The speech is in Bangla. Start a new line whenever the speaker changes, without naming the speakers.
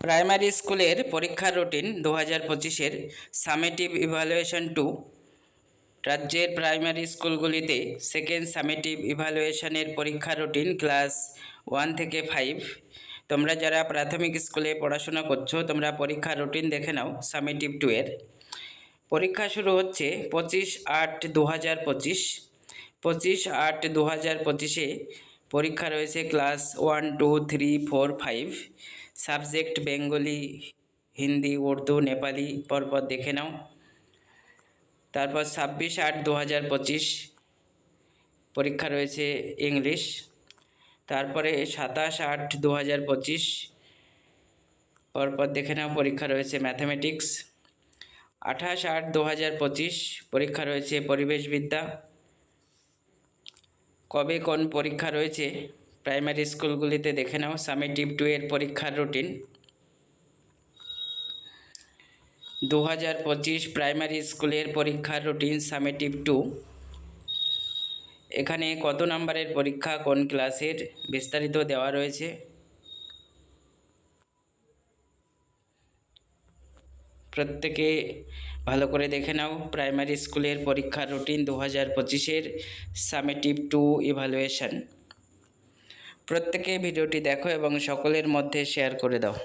প্রাইমারি স্কুলের পরীক্ষার রুটিন দু হাজার পঁচিশের সামেটিভ ইভ্যালুয়েশন টু। রাজ্যের প্রাইমারি স্কুলগুলিতে সেকেন্ড সামেটিভ ইভ্যালুয়েশনের পরীক্ষার রুটিন ক্লাস ওয়ান থেকে ফাইভ। তোমরা যারা প্রাথমিক স্কুলে পড়াশোনা করছ, তোমরা পরীক্ষার রুটিন দেখে নাও সামেটিভ টু এর। পরীক্ষা শুরু হচ্ছে পঁচিশ আট দু হাজার পঁচিশ। পঁচিশ আট দু হাজার পঁচিশে পরীক্ষা রয়েছে class one two three four five subject Bengali Hindi Urdu Nepali পরপর দেখে নাও। তারপর ছাব্বিশ আট দু হাজার পঁচিশ, পরীক্ষা রয়েছে ইংলিশ তারপরে সাতাশ আট দু হাজার পঁচিশ, পরপর দেখে নাও, পরীক্ষা রয়েছে ম্যাথামেটিক্স আঠাশ আট দু হাজার পঁচিশ, পরীক্ষা রয়েছে পরিবেশবিদ্যা। কবে কোন পরীক্ষা রয়েছে? প্রাইমারি স্কুলগুলিতে দেখে নাও সামেটিভ টু এর পরীক্ষার রুটিন দু হাজার পঁচিশ প্রাইমারি স্কুলের পরীক্ষার রুটিন সামেটিভ টু এখানে কত নম্বরের পরীক্ষা কোন ক্লাসের বিস্তারিত দেওয়া রয়েছে। প্রত্যেকে ভালো করে দেখে নাও। প্রাইমারি স্কুলের পরীক্ষার রুটিন দু হাজার পঁচিশের সামেটিভ টু ইভালুয়েশন প্রত্যেকে ভিডিওটি দেখো এবং সকলের মধ্যে শেয়ার করে দাও।